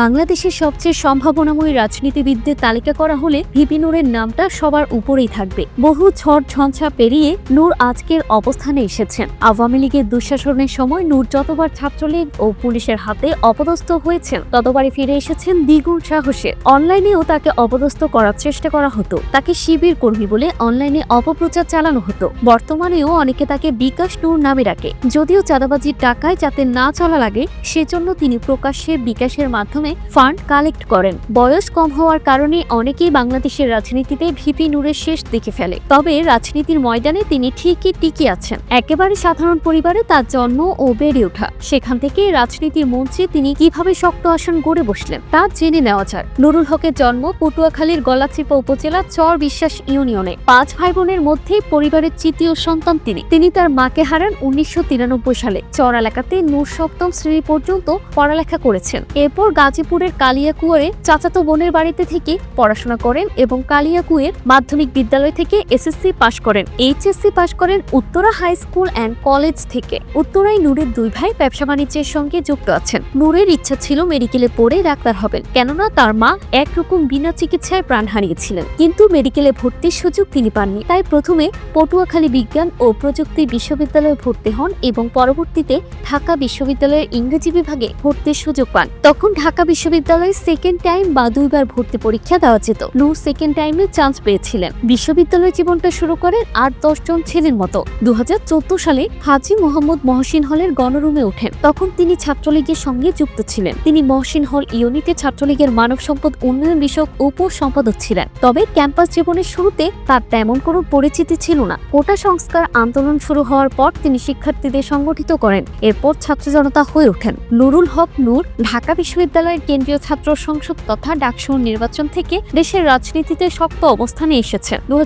বাংলাদেশের সবচেয়ে সম্ভাবনাময়ী রাজনীতিবিদদের তালিকা করা হলে ভিপি নূরের নামটা সবার উপরেই থাকবে। বহু ঝড় ঝঞ্ঝা পেরিয়ে নূর আজকের অবস্থানে এসেছেন। আওয়ামী লীগের দুঃশাসনের সময় নূর যতবার ছাত্রলীগ ও পুলিশের হাতে অপদস্থ হয়েছেন, ততবারই ফিরে এসেছেন দ্বিগুণ সাহসে। অনলাইনেও তাকে অপদস্থ করার চেষ্টা করা হতো। তাকে শিবির কর্মী বলে অনলাইনে অপপ্রচার চালানো হতো। বর্তমানেও অনেকে তাকে বিকাশ নূর নামে ডাকে। যদিও চাঁদাবাজির টাকায় যাতে না চলা লাগে, সেজন্য তিনি প্রকাশ্যে বিকাশের মাধ্যমে ফান্ড কালেক্ট করেন। বয়স কম হওয়ার কারণে অনেকেই বাংলাদেশের রাজনীতিতে ভিপি নূরের শেষ দেখে ফেলে। তবে রাজনীতির ময়দানে তিনি ঠিকই টিকে আছেন। একেবারে সাধারণ পরিবারে তার জন্ম ও বেড়ে ওঠা। সেখান থেকে রাজনীতির মঞ্চে তিনি কীভাবে শক্ত আসন গড়ে বসলেন, তা জেনে নেওয়া যায় নুরুল হকের জন্ম পটুয়াখালীর গলাচিপা উপজেলার চর বিশ্বাস ইউনিয়নে। পাঁচ ভাই বোনের মধ্যে পরিবারের তৃতীয় সন্তান তিনি। তিনি তার মাকে হারান উনিশশো তিরানব্বই সালে। চর এলাকাতে নূর সপ্তম শ্রেণি পর্যন্ত পড়ালেখা করেছেন। এরপর গাজীপুরের কালিয়াকুয়ারে চাচাতো বোনের বাড়িতে থেকে পড়াশোনা করেন এবং কালিয়াকুয়ের মাধ্যমিক বিদ্যালয় থেকে এসএসসি পাশ করেন। এইচএসসি পাশ করেন Uttara high school and college থেকে। উত্তরায় নূরের দুই ভাই ব্যবসা বাণিজ্যের সঙ্গে যুক্ত আছেন। নূরের ইচ্ছা ছিল মেডিকেলে পড়ে ডাক্তার হবেন, কেননা তার মা একরকম বিনা চিকিৎসায় প্রাণ হারিয়েছিলেন। কিন্তু মেডিকেলে ভর্তির সুযোগ তিনি পাননি। তাই প্রথমে পটুয়াখালী বিজ্ঞান ও প্রযুক্তি বিশ্ববিদ্যালয়ে ভর্তি হন এবং পরবর্তীতে ঢাকা বিশ্ববিদ্যালয়ের ইংরেজি বিভাগে ভর্তির সুযোগ পান। তখন ঢাকা বিশ্ববিদ্যালয়ে সেকেন্ড টাইম বা দুইবার ভর্তি পরীক্ষা দেওয়া যেত। নূর সেকেন্ড টাইমে চান্স পেয়েছিলেন। বিশ্ববিদ্যালয় জীবনটা শুরু করেন আট দশজন ছেলের মতো। দু সালে হাজি মোহাম্মদ মহসিন হলের গণরুমে ওঠেন। তখন তিনি ছাত্রলীগের সঙ্গে যুক্ত ছিলেন। তিনি মহসিন হল ইউনিটে ছাত্রলীগের মানব সম্পদ উন্নয়ন বিষয়ক উপ সম্পাদক ছিলেন। তবে ক্যাম্পাস জীবনের শুরুতে তার তেমন কোনো পরিচিতি ছিল না। কোটা সংস্কার আন্দোলন শুরু হওয়ার পর তিনি শিক্ষার্থীদের সংগঠিত করেন। এরপর ছাত্র জনতা হয়ে ওঠেন। নুরুল হক নূর, ঢাকা বিশ্ববিদ্যালয়ের কেন্দ্রীয় ছাত্র সংসদ তথা ডাকসুর নির্বাচন থেকে দেশের রাজনীতিতে শক্ত অবস্থানে এসেছেন দু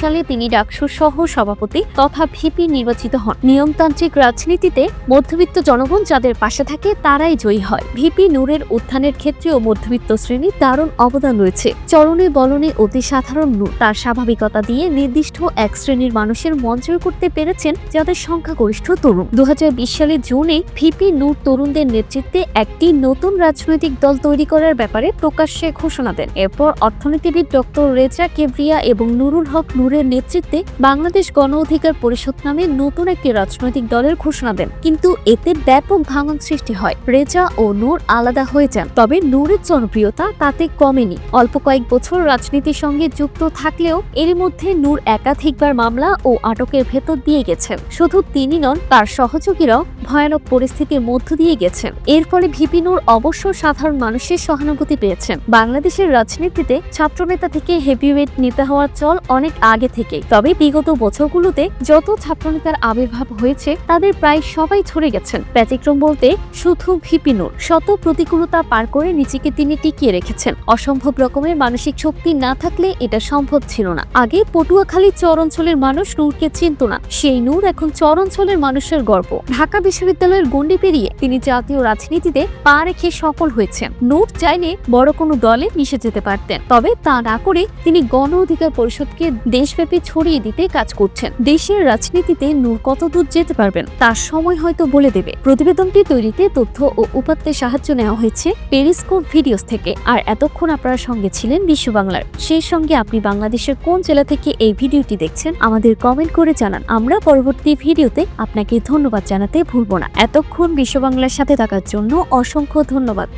সালে তিনি ডাকসুর সহ সভাপতি তথা ভিপি নির্বাচিত হন। নিয়মতান্ত্রিক রাজনীতিতে মধ্যবিত্ত জনগণ যাদের পাশে থাকে তারাই জয়ী হয়। ভিপি নূরের উত্থানের ক্ষেত্রেও মধ্যবিত্ত শ্রেণির দারুণ অবদান রয়েছে। চরণে বলনে অতি সাধারণ নূর। তার স্বাভাবিকতা দিয়ে নির্দিষ্ট এক শ্রেণির মানুষের মন জয় করতে পেরেছেন যাদের সংখ্যাগরিষ্ঠ তরুণ। দু হাজার বিশ সালে জুনে ভিপি নূর তরুণদের নেতৃত্বে একটি নতুন রাজনৈতিক দল তৈরি করার ব্যাপারে প্রকাশ্যে ঘোষণা দেন। এরপর অর্থনীতিবিদ ডক্টর রেজা কেবরিয়া এবং নুরুল হক নূরের নেতৃত্বে বাংলাদেশ গণ অধিকার পরিষদ নামে নতুন একটি রাজনৈতিক দলের ঘোষণা দেন। কিন্তু এতে ব্যাপক ভাঙন সৃষ্টি হয়। রেজা ও নূর আলাদা হয়ে যান। তবে নূরের জনপ্রিয়তা তাতে কমেনি। অল্প কয়েক বছর রাজনীতির সঙ্গে যুক্ত থাকলেও এর মধ্যে নূর একাধিকবার মামলা ও আটকের ভেতর দিয়ে গেছেন। শুধু তিনি নন, তার সহযোগীরাও ভয়ানক পরিস্থিতির মধ্য দিয়ে গেছেন। এর ফলে ভিপি নূর অবশ্য সাধারণ মানুষের সহানুভূতি পেয়েছেন বাংলাদেশের রাজনীতিতে ছাত্রনেতা থেকে হেভিওয়েট নেতা হওয়ার চল অনেক আগে থেকেই। তবে বিগত বছরগুলোতে যত ছাত্রনেতার আবির্ভাব হয়েছে, তাদের প্রায় সবাই ছড়ে গেছেন। ব্যতিক্রম বলতে শুধু ভিপি নূর। শত প্রতিকূলতা পার করে নিজেকে তিনি টিকিয়ে রেখেছেন। অসম্ভব রকমের মানসিক শক্তি না থাকলে এটা সম্ভব ছিল না। আগে পটুয়াখালী চর অঞ্চলের মানুষ নূরকে চিনত না। সেই নূর এখন চর অঞ্চলের মানুষের গর্ব। ঢাকা বিশ্ববিদ্যালয়ের গণ্ডি পেরিয়ে তিনি জাতীয় রাজনীতিতে পা রেখে সফল হয়েছেন। নূর চাইলে বড় কোনো দলে মিশে যেতে পারতেন। তবে তা না করে তিনি গণ অধিকার পরিষদকে দেশব্যাপী ছড়িয়ে দিতে কাজ করছেন। দেশের রাজনীতিতে নূর কতদূর যেতে পারবেন, তার সময় হয়তো বলে দেবে। প্রতিবেদনটি তৈরিতে তথ্য ও উপাত্তের সাহায্য নেওয়া হয়েছে পেরিস্কোপ ভিডিওস থেকে। আর এতক্ষণ আপনার সঙ্গে ছিলেন বিশ্ব বাংলার। সেই সঙ্গে আপনি বাংলাদেশের কোন জেলা থেকে এই ভিডিওটি দেখছেন, আমাদের কমেন্ট করে জানান। আমরা পরবর্তী ভিডিওতে আপনাকে ধন্যবাদ জানাতে ভুলব না। এতক্ষণ বিশ্ব বাংলার সাথে থাকার জন্য অসংখ্য ধন্যবাদ।